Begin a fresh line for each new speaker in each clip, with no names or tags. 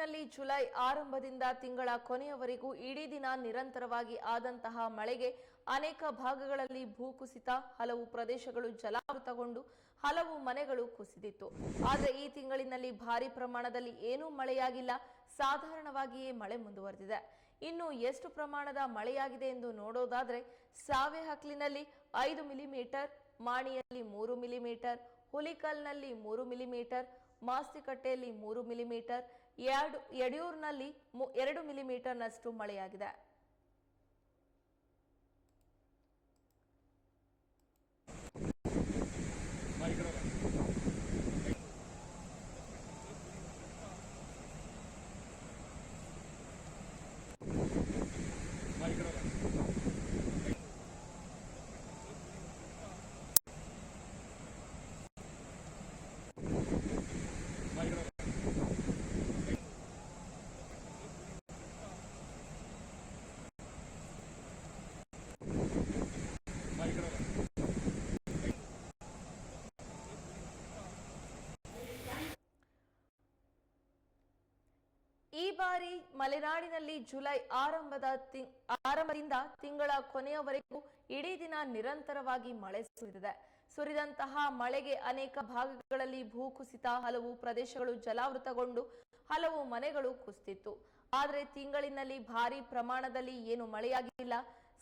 ಮಲೆನಾಡಿನಲ್ಲಿ ಜುಲೈ ಆರಂಭದಿಂದ ತಿಂಗಳ ಕೊನೆಯವರೆಗೂ ಇಡೀ ದಿನ ನಿರಂತರವಾಗಿ ಆದಂತಹ ಮಳೆಗೆ ಅನೇಕ ಭಾಗಗಳಲ್ಲಿ ಭೂಕುಸಿತ ಹಲವು ಪ್ರದೇಶಗಳು ಜಲಾವೃತಗೊಂಡು ಹಲವು ಮನೆಗಳು ಕುಸಿದಿತ್ತು. ಆದರೆ ಈ ತಿಂಗಳಿನಲ್ಲಿ ಭಾರಿ ಪ್ರಮಾಣದಲ್ಲಿ ಏನೂ ಮಳೆಯಾಗಿಲ್ಲ. ಸಾಧಾರಣವಾಗಿಯೇ ಮಳೆ ಮುಂದುವರೆದಿದೆ. ಇನ್ನು ಎಷ್ಟು ಪ್ರಮಾಣದ ಮಳೆಯಾಗಿದೆ ಎಂದು ನೋಡೋದಾದ್ರೆ ಸಾವೆಹಕ್ಲಿನಲ್ಲಿ ಐದು ಮಿಲಿಮೀಟರ್ ಮಾಣಿಯಲ್ಲಿ ಮೂರು ಮಿಲಿಮೀಟರ್ ಹುಲಿಕಲ್ನಲ್ಲಿ ಮೂರು ಮಿಲಿಮೀಟರ್ ಮಾಸ್ತಿಕಟ್ಟೆಯಲ್ಲಿ ಮೂರು ಮಿಲಿಮೀಟರ್ ಯಡಿಯೂರಿನಲ್ಲಿ ಎರಡು ಮಿಲಿಮೀಟರ್ನಷ್ಟು ಮಳೆಯಾಗಿದೆ. ಈ ಬಾರಿ ಮಲೆನಾಡಿನಲ್ಲಿ ಜುಲೈ ಆರಂಭದ ಆರಂಭದಿಂದ ತಿಂಗಳ ಕೊನೆಯವರೆಗೂ ಇಡೀ ದಿನ ನಿರಂತರವಾಗಿ ಮಳೆ ಸುರಿದಿದೆ. ಸುರಿದಂತಹ ಮಳೆಗೆ ಅನೇಕ ಭಾಗಗಳಲ್ಲಿ ಭೂಕುಸಿತ ಹಲವು ಪ್ರದೇಶಗಳು ಜಲಾವೃತಗೊಂಡು ಹಲವು ಮನೆಗಳು ಕುಸಿತಿತ್ತು ಆದರೆ ತಿಂಗಳಿನಲ್ಲಿ ಭಾರಿ ಪ್ರಮಾಣದಲ್ಲಿ ಏನು ಮಳೆಯಾಗಿಲ್ಲ.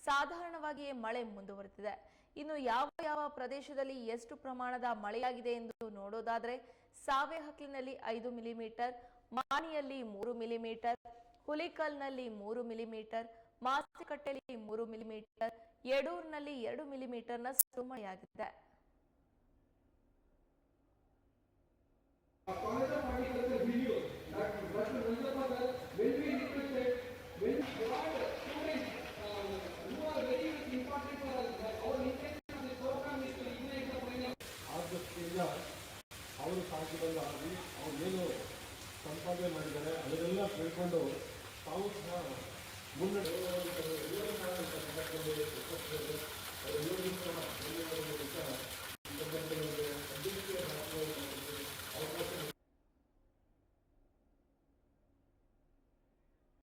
ಸಾಧಾರಣವಾಗಿಯೇ ಮಳೆ ಮುಂದುವರೆದಿದೆ. ಇನ್ನು ಯಾವ ಯಾವ ಪ್ರದೇಶದಲ್ಲಿ ಎಷ್ಟು ಪ್ರಮಾಣದ ಮಳೆಯಾಗಿದೆ ಎಂದು ನೋಡೋದಾದರೆ ಸಾವೆಹಕ್ಲಿನಲ್ಲಿ ಐದು ಮಿಲಿಮೀಟರ್ ಮಾಣಿಯಲ್ಲಿ ಮೂರು ಮಿಲಿಮೀಟರ್, ಹುಲಿಕಲ್ನಲ್ಲಿ ಮೂರು ಮಿಲಿಮೀಟರ್, ಮಾಸಿಕಟ್ಟೆಯಲ್ಲಿ ಮೂರು ಮಿಲಿಮೀಟರ್, ಯಡೂರಿನಲ್ಲಿ ಎರಡು ಮಿಲಿಮೀಟರ್ನಷ್ಟು ಮಳೆಯಾಗಿದೆ.
ಅವರು ಬಂದು ಆಗಿ ಅವ್ರು ಏನು ಸಂಪಾದನೆ ಮಾಡಿದ್ದಾರೆ ಅದನ್ನೆಲ್ಲ ತಿಳ್ಕೊಂಡು ತಾವು ಸಹ ಮುನ್ನಡೆ